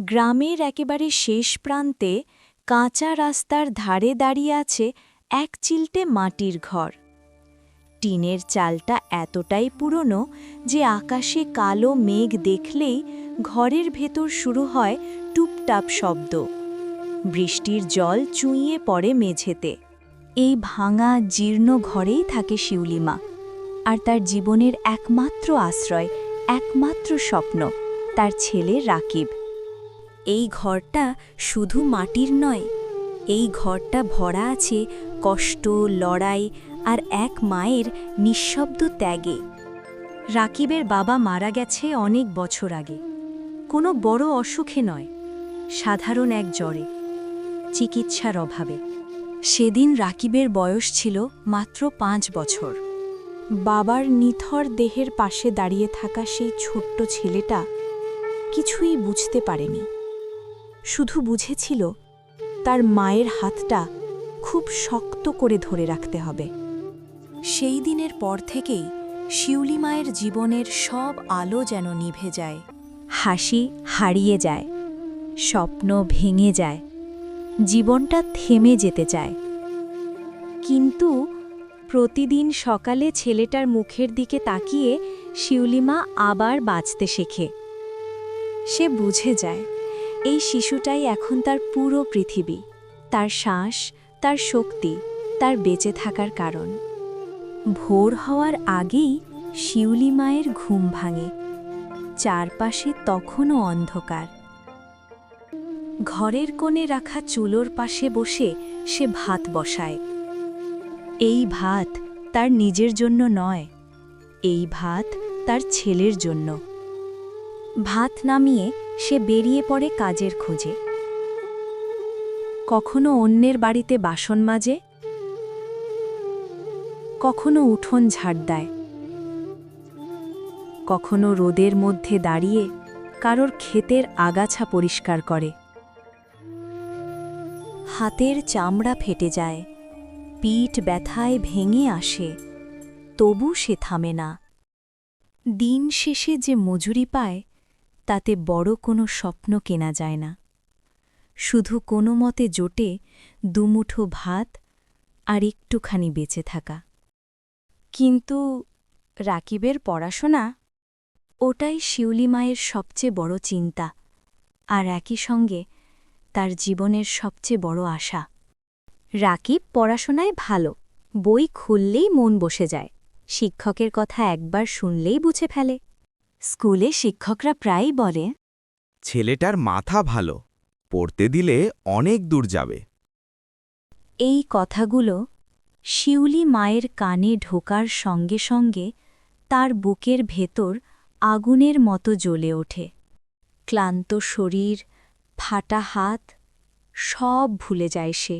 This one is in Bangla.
গ্রামের একেবারে শেষ প্রান্তে কাঁচা রাস্তার ধারে দাঁড়িয়ে আছে এক চিলটে মাটির ঘর। টিনের চালটা এতটাই পুরনো যে আকাশে কালো মেঘ দেখলেই ঘরের ভেতর শুরু হয় টুপটাপ শব্দ। বৃষ্টির জল চুঁইয়ে পড়ে মেঝেতে। এই ভাঙা, জীর্ণ ঘরেই থাকে শিউলিমা। আর তার জীবনের একমাত্র আশ্রয়, একমাত্র স্বপ্ন, তার ছেলে রাকিব। এই ঘরটা শুধু মাটির নয়, এই ঘরটা ভরা আছে কষ্ট, লড়াই আর এক মায়ের নিঃশব্দ ত্যাগে। রাকিবের বাবা মারা গেছে অনেক বছর আগে। কোনো বড় অসুখে নয়, সাধারণ এক জ্বরে, চিকিৎসার অভাবে। সেদিন রাকিবের বয়স ছিল মাত্র পাঁচ বছর। বাবার নিথর দেহের পাশে দাঁড়িয়ে থাকা সেই ছোট্ট ছেলেটা কিছুই বুঝতে পারেনি। শুধু বুঝেছিল তার মায়ের হাতটা খুব শক্ত করে ধরে রাখতে হবে। সেই দিনের পর থেকেই শিউলি মায়ের জীবনের সব আলো যেন নিভে যায়। হাসি হারিয়ে যায়, স্বপ্ন ভেঙে যায়, জীবনটা থেমে যেতে চায়। কিন্তু প্রতিদিন সকালে ছেলেটার মুখের দিকে তাকিয়ে শিউলিমা আবার বাঁচতে শেখে। সে বুঝে যায় এই শিশুটাই এখন তার পুরো পৃথিবী, তার শ্বাস, তার শক্তি, তার বেঁচে থাকার কারণ। ভোর হওয়ার আগেই শিউলি মায়ের ঘুম ভাঙে। চারপাশে তখনও অন্ধকার। ঘরের কোণে রাখা চুলোর পাশে বসে সে ভাত বসায়। এই ভাত তার নিজের জন্য নয়, এই ভাত তার ছেলের জন্য। ভাত নামিয়ে সে বেরিয়ে পড়ে কাজের খোঁজে। কখনো অন্যের বাড়িতে বাসন মাজে, কখনো উঠোন ঝাড় দেয়, কখনো রোদের মধ্যে দাঁড়িয়ে কারোর ক্ষেতের আগাছা পরিষ্কার করে। হাতের চামড়া ফেটে যায়, পিঠ ব্যথায় ভেঙে আসে, তবু সে থামে না। দিন শেষে যে মজুরি পায় তাতে বড় কোনো স্বপ্ন কেনা যায় না। শুধু কোনো মতে জোটে দুমুঠো ভাত আর একটুখানি বেঁচে থাকা। কিন্তু রাকিবের পড়াশোনা? ওটাই শিউলি মায়ের সবচেয়ে বড় চিন্তা, আর একই সঙ্গে তার জীবনের সবচেয়ে বড় আশা। রাকিব পড়াশোনায় ভালো, বই খুললেই মন বসে যায়, শিক্ষকের কথা একবার শুনলেই বুঝে ফেলে। স্কুলে শিক্ষকরা প্রায়ই বলে ছেলেটার মাথা ভালো পড়তে দিলে অনেক দূর যাবে। এই কথাগুলো শিউলি মায়ের কানে ঢোকার সঙ্গে সঙ্গে তার বুকের ভেতর আগুনের মতো জ্বলে ওঠে। ক্লান্ত শরীর ফাটা হাত সব ভুলে যায় সে।